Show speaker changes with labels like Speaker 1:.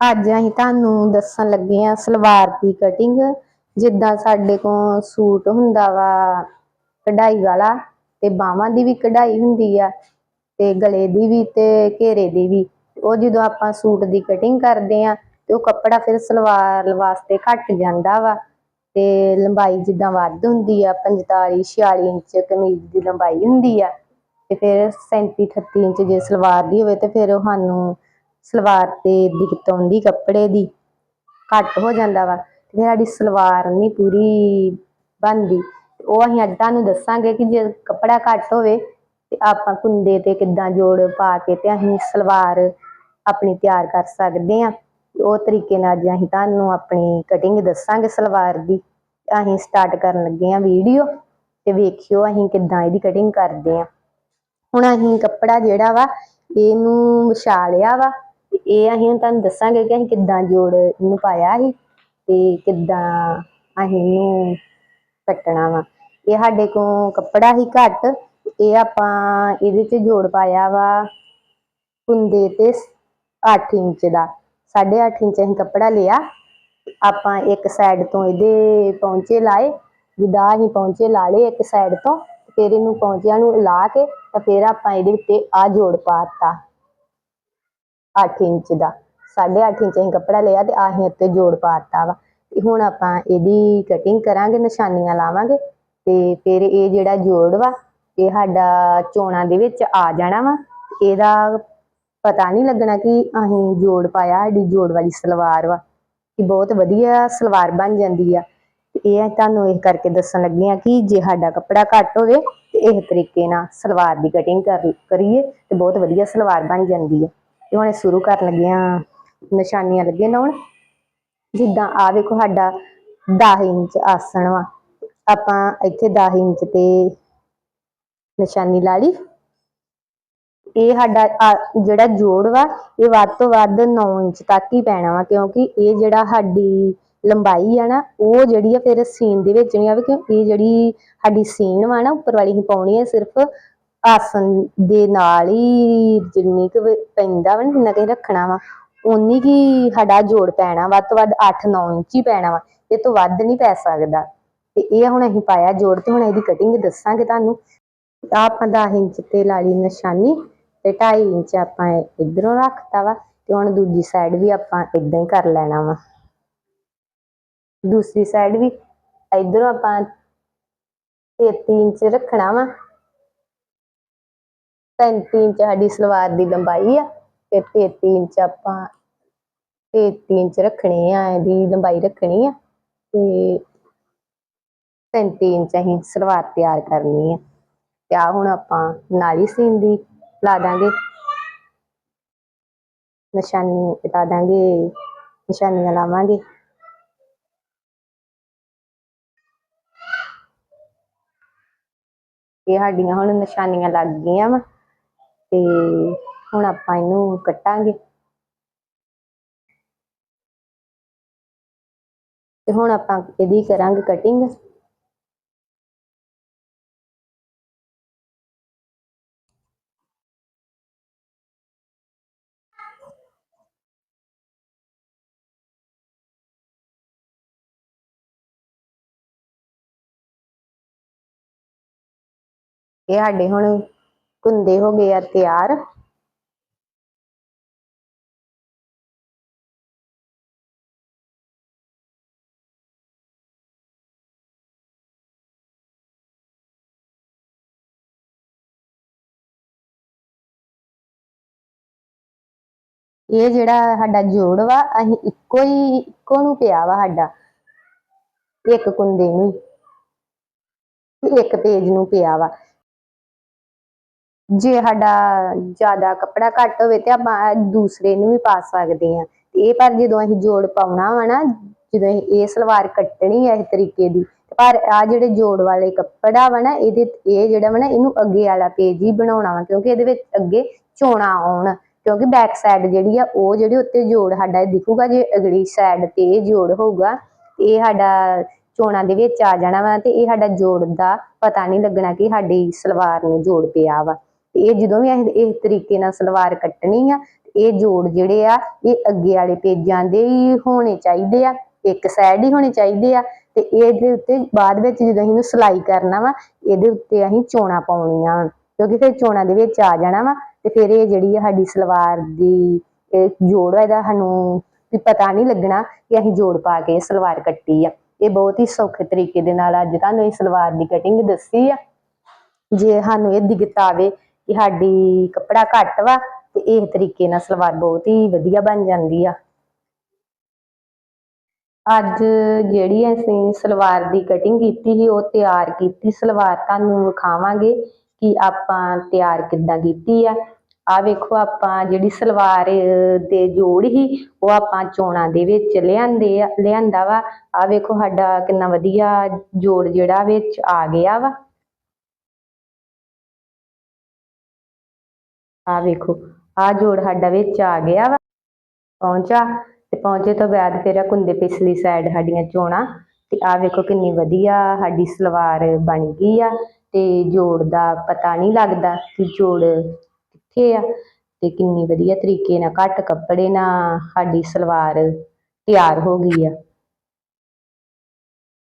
Speaker 1: ਅੱਜ ਅਸੀਂ ਤੁਹਾਨੂੰ ਦੱਸਣ ਲੱਗੇ ਆ ਸਲਵਾਰ ਦੀ ਕਟਿੰਗ ਜਿੱਦਾਂ ਸਾਡੇ ਕੋਲ ਸੂਟ ਹੁੰਦਾ ਵਾ ਕਢਾਈ ਵਾਲਾ ਤੇ ਬਾਹਾਂ ਦੀ ਵੀ ਕਢਾਈ ਹੁੰਦੀ ਆ ਤੇ ਗਲੇ ਦੀ ਵੀ ਤੇ ਘੇਰੇ ਦੀ ਵੀ। ਉਹ ਜਦੋਂ ਆਪਾਂ ਸੂਟ ਦੀ ਕਟਿੰਗ ਕਰਦੇ ਆ ਤੇ ਉਹ ਕੱਪੜਾ ਫਿਰ ਸਲਵਾਰ ਵਾਸਤੇ ਘਟ ਜਾਂਦਾ ਵਾ ਤੇ ਲੰਬਾਈ ਜਿੱਦਾਂ ਵੱਧ ਹੁੰਦੀ ਆ 45 46 ਇੰਚ ਕਮੀਜ਼ ਦੀ ਲੰਬਾਈ ਹੁੰਦੀ ਆ ਤੇ ਫਿਰ 37 38 ਇੰਚ ਜੇ ਸਲਵਾਰ ਦੀ ਹੋਵੇ ਤੇ ਫਿਰ ਉਹ ਸਾਨੂੰ ਸਲਵਾਰ ਤੇ ਦਿੱਕਤ ਆਉਂਦੀ ਕੱਪੜੇ ਦੀ, ਘੱਟ ਹੋ ਜਾਂਦਾ ਵਾ। ਤੇ ਫਿਰ ਸਾਡੀ ਸਲਵਾਰ ਨਹੀਂ ਪੂਰੀ ਬਣਦੀ। ਤੇ ਉਹ ਅਸੀਂ ਅੱਜ ਤੁਹਾਨੂੰ ਦੱਸਾਂਗੇ ਕਿ ਜੇ ਕੱਪੜਾ ਘੱਟ ਹੋਵੇ ਤੇ ਆਪਾਂ ਕੁੰਡੇ ਤੇ ਕਿੱਦਾਂ ਜੋੜ ਪਾ ਕੇ ਤੇ ਅਸੀਂ ਸਲਵਾਰ ਆਪਣੀ ਤਿਆਰ ਕਰ ਸਕਦੇ ਆ ਉਹ ਤਰੀਕੇ ਨਾਲ ਅੱਜ ਅਸੀਂ ਤੁਹਾਨੂੰ ਆਪਣੀ ਕਟਿੰਗ ਦੱਸਾਂਗੇ ਸਲਵਾਰ ਦੀ ਅਸੀਂ ਸਟਾਰਟ ਕਰਨ ਲੱਗੇ ਆ ਵੀਡੀਓ, ਤੇ ਵੇਖਿਓ ਅਸੀਂ ਕਿੱਦਾਂ ਇਹਦੀ ਕਟਿੰਗ ਕਰਦੇ ਆ ਹੁਣ ਅਸੀਂ ਕੱਪੜਾ ਜਿਹੜਾ ਵਾ, ਇਹਨੂੰ ਵਿਛਾ ਲਿਆ ਵਾ। ਇਹ ਅਸੀਂ ਹੁਣ ਤੁਹਾਨੂੰ ਦੱਸਾਂਗੇ ਕਿ ਅਸੀਂ ਕਿੱਦਾਂ ਜੋੜ ਇਹਨੂੰ ਪਾਇਆ ਸੀ ਤੇ ਕਿੱਦਾਂ ਅਸੀਂ ਇਹਨੂੰ ਕੱਟਣਾ ਵਾ। ਇਹ ਸਾਡੇ ਕੋਲ ਕੱਪੜਾ ਹੀ ਘੱਟ, ਇਹ ਆਪਾਂ ਇਹਦੇ 'ਚ ਜੋੜ ਪਾਇਆ ਵਾ ਕੁੰਦੇ ਤੇ 8 ਇੰਚ ਦਾ। 8.5 ਇੰਚ ਅਸੀਂ ਕੱਪੜਾ ਲਿਆ, ਆਪਾਂ ਇੱਕ ਸਾਈਡ ਤੋਂ ਇਹਦੇ ਪੌਂਚੇ ਲਾਏ, ਜਿੱਦਾਂ ਅਸੀਂ ਪੌਂਚੇ ਲਾ ਲਏ ਇੱਕ ਸਾਈਡ ਤੋਂ, ਫਿਰ ਇਹਨੂੰ ਪੌਂਚਿਆਂ ਨੂੰ ਲਾ ਕੇ ਤਾਂ ਫਿਰ ਆਪਾਂ ਇਹਦੇ ਉੱਤੇ ਆ ਜੋੜ ਪਾਤਾ 8 ਇੰਚ ਦਾ। 8.5 ਇੰਚ ਅਸੀਂ ਕੱਪੜਾ ਲਿਆ ਤੇ ਆਹੀਂ ਉੱਤੇ ਜੋੜ ਪਾਤਾ ਵਾ। ਤੇ ਹੁਣ ਆਪਾਂ ਇਹਦੀ ਕਟਿੰਗ ਕਰਾਂਗੇ, ਨਿਸ਼ਾਨੀਆਂ ਲਾਵਾਂਗੇ ਤੇ ਫਿਰ ਇਹ ਜਿਹੜਾ ਜੋੜ ਵਾ, ਇਹ ਸਾਡਾ ਚੋਣਾਂ ਦੇ ਵਿੱਚ ਆ ਜਾਣਾ ਵਾ। ਇਹਦਾ ਪਤਾ ਨਹੀਂ ਲੱਗਣਾ ਕਿ ਅਸੀਂ ਜੋੜ ਪਾਇਆ, ਸਾਡੀ ਜੋੜ ਵਾਲੀ ਸਲਵਾਰ ਵਾ। ਕਿ ਬਹੁਤ ਵਧੀਆ ਸਲਵਾਰ ਬਣ ਜਾਂਦੀ ਆ। ਤੇ ਇਹ ਤੁਹਾਨੂੰ ਇਹ ਕਰਕੇ ਦੱਸਣ ਲੱਗੇ ਆ ਕਿ ਜੇ ਸਾਡਾ ਕੱਪੜਾ ਘੱਟ ਹੋਵੇ ਤੇ ਇਸ ਤਰੀਕੇ ਨਾਲ ਸਲਵਾਰ ਦੀ ਕਟਿੰਗ ਕਰ ਕਰੀਏ ਤੇ ਬਹੁਤ ਵਧੀਆ ਸਲਵਾਰ ਬਣ ਜਾਂਦੀ ਆ। ਤੇ ਹੁਣ ਸ਼ੁਰੂ ਕਰਨ ਲੱਗੇ ਆ ਨਿਸ਼ਾਨੀਆਂ ਲੱਗੇ ਲਾਉਣ। ਜਿੱਦਾਂ ਆ ਵੇਖੋ ਸਾਡਾ 10 ਇੰਚ ਆਸਣ ਵਾ। ਆਪਾਂ ਇੱਥੇ 10 ਇੰਚ ਤੇ ਨਿਸ਼ਾਨੀ ਲਾ ਲਈ। ਇਹ ਸਾਡਾ ਆ- ਜਿਹੜਾ ਜੋੜ ਵਾ, ਇਹ ਵੱਧ ਤੋਂ ਵੱਧ 9 ਇੰਚ ਤੱਕ ਹੀ ਪੈਣਾ ਵਾ, ਕਿਉਂਕਿ ਇਹ ਜਿਹੜਾ ਸਾਡੀ ਲੰਬਾਈ ਆ ਨਾ, ਉਹ ਜਿਹੜੀ ਆ ਫਿਰ ਸੀਨ ਦੇ ਵਿੱਚ ਨਹੀਂ ਆਵੇ ਕਿਉਂਕਿ ਇਹ ਜਿਹੜੀ ਸਾਡੀ ਸੀਨ ਵਾ ਨਾ, ਉੱਪਰ ਵਾਲੀ ਹੀ ਪਾਉਣੀ ਹੈ ਸਿਰਫ ਆਸਣ ਦੇ ਨਾਲ ਹੀ ਜਿੰਨੀ ਕੁ ਪੈਂਦਾ ਵਾ ਨਾ, ਜਿੰਨਾ ਕੁ ਅਸੀਂ ਰੱਖਣਾ ਵਾ ਉਨੀ ਕੀ ਸਾਡਾ ਜੋੜ ਪੈਣਾ, ਵੱਧ ਤੋਂ ਵੱਧ 8-9 ਇੰਚ ਹੀ ਪੈਣਾ ਵਾ ਇਹ ਤੋਂ ਵੱਧ ਨਹੀਂ ਪੈ ਸਕਦਾ। ਤੇ ਇਹ ਹੁਣ ਅਸੀਂ ਪਾਇਆ ਜੋੜ, ਤੇ ਹੁਣ ਇਹਦੀ ਕਟਿੰਗ ਦੱਸਾਂਗੇ ਤੁਹਾਨੂੰ। ਆਹ ਆਪਾਂ 10 ਇੰਚ ਤੇ ਲਾ ਨਿਸ਼ਾਨੀ, ਤੇ 2.5 ਇੰਚ ਆਪਾਂ ਇਧਰੋਂ ਰੱਖਤਾ ਵਾ, ਤੇ ਹੁਣ ਦੂਜੀ ਸਾਈਡ ਵੀ ਆਪਾਂ ਇਦਾਂ ਹੀ ਕਰ ਲੈਣਾ ਵਾ। ਦੂਸਰੀ ਸਾਈਡ ਵੀ ਇਧਰੋਂ ਆਪਾਂ 33 ਇੰਚ ਰੱਖਣਾ ਵਾ 35 ਇੰਚ ਸਾਡੀ ਸਲਵਾਰ ਦੀ ਲੰਬਾਈ ਆ ਤੇ 33 ਇੰਚ ਆਪਾਂ 33 ਇੰਚ ਰੱਖਣੀ ਆ, ਇਹਦੀ ਲੰਬਾਈ ਰੱਖਣੀ ਆ ਤੇ 35 ਇੰਚ ਅਸੀਂ ਸਲਵਾਰ ਤਿਆਰ ਕਰਨੀ ਆ ਤੇ ਆ ਹੁਣ ਆਪਾਂ ਨਾਲੀ ਸੀਨ ਦੀ ਲਾ ਦਾਂਗੇ। ਨਿਸ਼ਾਨੀ ਲਾ ਦਾਂਗੇ, ਨਿਸ਼ਾਨੀਆਂ ਲਾਵਾਂਗੇ। ਇਹ ਸਾਡੀਆਂ ਹੁਣ ਨਿਸ਼ਾਨੀਆਂ ਲੱਗ ਗਈਆਂ ਵਾ। ਤੇ ਹੁਣ ਆਪਾਂ ਇਹਨੂੰ ਕੱਟਾਂਗੇ। ਤੇ ਹੁਣ ਆਪਾਂ ਇਹਦੀ ਕਰਾਂਗੇ ਕਟਿੰਗ ਇਹ ਸਾਡੇ ਹੁਣ ਕੁੰਦੇ ਹੋ ਗਏ ਆ, ਤਿਆਰ। ਇਹ ਜਿਹੜਾ ਸਾਡਾ ਜੋੜ ਵਾ, ਅਸੀਂ ਇੱਕੋ ਹੀ, ਇੱਕੋ ਨੂੰ ਪਿਆ ਵਾ ਸਾਡਾ। ਇੱਕ ਕੁੰਦੇ ਨੂੰ ਇੱਕ ਪੇਜ ਨੂੰ ਪਿਆ ਵਾ। ਜੇ ਸਾਡਾ ਜ਼ਿਆਦਾ ਕੱਪੜਾ ਘੱਟ ਹੋਵੇ ਤੇ ਆਪਾਂ ਦੂਸਰੇ ਨੂੰ ਵੀ ਪਾ ਸਕਦੇ ਆ ਇਹ ਪਰ ਜਦੋਂ ਅਸੀਂ ਜੋੜ ਪਾਉਣਾ ਵਾ ਨਾ, ਜਦੋਂ ਅਸੀਂ ਇਹ ਸਲਵਾਰ ਕੱਟਣੀ ਹੈ ਇਸ ਤਰੀਕੇ ਦੀ ਪਰ ਆ ਜਿਹੜੇ ਜੋੜ ਵਾਲੇ ਕੱਪੜਾ ਵਾ ਨਾ, ਇਹਦੇ ਇਹ ਜਿਹੜਾ ਵਾ ਨਾ, ਇਹਨੂੰ ਅੱਗੇ ਵਾਲਾ ਪੇਜ ਹੀ ਬਣਾਉਣਾ ਵਾ, ਕਿਉਂਕਿ ਇਹਦੇ ਵਿੱਚ ਅੱਗੇ ਚੋਣਾ ਆਉਣ, ਕਿਉਂਕਿ ਬੈਕ ਸਾਈਡ ਜਿਹੜੀ ਆ, ਉਹ ਜਿਹੜੇ ਉੱਤੇ ਜੋੜ ਸਾਡਾ ਦਿਖੂਗਾ, ਜੇ ਅਗਲੀ ਸਾਈਡ ਤੇ ਇਹ ਜੋੜ ਹੋਊਗਾ ਇਹ ਸਾਡਾ ਚੋਣਾਂ ਦੇ ਵਿੱਚ ਆ ਜਾਣਾ ਵਾ, ਤੇ ਇਹ ਸਾਡਾ ਜੋੜ ਦਾ ਪਤਾ ਨਹੀਂ ਲੱਗਣਾ ਕਿ ਸਾਡੀ ਸਲਵਾਰ ਨੂੰ ਜੋੜ ਪਿਆ ਵਾ। ਇਹ ਜਦੋਂ ਵੀ ਅਸੀਂ ਇਸ ਤਰੀਕੇ ਨਾਲ ਸਲਵਾਰ ਕੱਟਣੀ ਆ ਇਹ ਜੋੜ ਜਿਹੜੇ ਆ, ਇਹ ਅੱਗੇ ਵਾਲੇ ਪੇਜਾਂ ਦੇ ਹੀ ਹੋਣੇ ਚਾਹੀਦੇ ਆ, ਇੱਕ ਸਾਈਡ ਹੀ ਹੋਣੇ ਚਾਹੀਦੇ ਆ, ਤੇ ਇਹਦੇ ਉੱਤੇ ਬਾਅਦ ਵਿੱਚ ਜਦੋਂ ਅਸੀਂ ਸਿਲਾਈ ਕਰਨਾ ਵਾ, ਇਹਦੇ ਉੱਤੇ ਅਸੀਂ ਚੋਣਾ ਪਾਉਣੀਆਂ ਕਿਉਂਕਿ ਫਿਰ ਚੋਣਾ ਦੇ ਵਿੱਚ ਆ ਜਾਣਾ ਵਾ, ਤੇ ਫਿਰ ਇਹ ਜਿਹੜੀ ਆ ਸਾਡੀ ਸਲਵਾਰ ਦੀ ਇਹ ਜੋੜ ਇਹਦਾ ਸਾਨੂੰ ਵੀ ਪਤਾ ਨਹੀਂ ਲੱਗਣਾ ਕਿ ਅਸੀਂ ਜੋੜ ਪਾ ਕੇ ਸਲਵਾਰ ਕੱਟੀ ਆ। ਇਹ ਬਹੁਤ ਹੀ ਸੌਖੇ ਤਰੀਕੇ ਦੇ ਨਾਲ ਅੱਜ ਤੁਹਾਨੂੰ ਇਹ ਸਲਵਾਰ ਦੀ ਕਟਿੰਗ ਦੱਸੀ ਆ। ਜੇ ਸਾਨੂੰ ਇਹ ਦਿੱਕਤ ਆਵੇ ਕਿ ਸਾਡੀ ਕੱਪੜਾ ਘੱਟ ਵਾ ਤੇ ਇਹ ਤਰੀਕੇ ਨਾਲ ਸਲਵਾਰ ਬਹੁਤ ਹੀ ਵਧੀਆ ਬਣ ਜਾਂਦੀ ਆ। ਅੱਜ ਜਿਹੜੀ ਅਸੀਂ ਸਲਵਾਰ ਦੀ ਕਟਿੰਗ ਕੀਤੀ ਸੀ, ਉਹ ਤਿਆਰ ਕੀਤੀ ਸਲਵਾਰ, ਤੁਹਾਨੂੰ ਵਿਖਾਵਾਂਗੇ ਕਿ ਆਪਾਂ ਤਿਆਰ ਕਿੱਦਾਂ ਕੀਤੀ ਆ। ਆ ਵੇਖੋ, ਆਪਾਂ ਜਿਹੜੀ ਸਲਵਾਰ ਦੇ ਜੋੜ ਹੀ ਉਹ ਆਪਾਂ ਚੋਣਾਂ ਦੇ ਵਿੱਚ ਲਿਆਂਦੇ ਆ, ਲਿਆਂਦਾ ਵਾ। ਆ ਵੇਖੋ, ਸਾਡਾ ਕਿੰਨਾ ਵਧੀਆ ਜੋੜ ਜਿਹੜਾ ਵਿੱਚ ਆ ਗਿਆ ਵਾ। ਆ ਵੇਖੋ, ਆ ਜੋੜ ਸਾਡਾ ਵਿੱਚ ਆ ਗਿਆ ਵਾ। ਪਹੁੰਚਾ ਤੇ ਪਹੁੰਚੇ ਤੋਂ ਬਾਅਦ ਫਿਰ ਆ ਕੁੰਦੇ ਪਿਛਲੀ ਸਾਈਡ ਸਾਡੀਆਂ ਚੋਣਾਂ ਤੇ ਆ ਵੇਖੋ ਕਿੰਨੀ ਵਧੀਆ ਸਾਡੀ ਸਲਵਾਰ ਬਣ ਗਈ ਆ ਤੇ ਜੋੜ ਦਾ ਪਤਾ ਨਹੀਂ ਲੱਗਦਾ ਕਿ ਜੋੜ ਕਿੱਥੇ ਆ ਤੇ ਕਿੰਨੀ ਵਧੀਆ ਤਰੀਕੇ ਨਾਲ ਘੱਟ ਕੱਪੜੇ ਨਾਲ ਸਾਡੀ ਸਲਵਾਰ ਤਿਆਰ ਹੋ ਗਈ ਆ।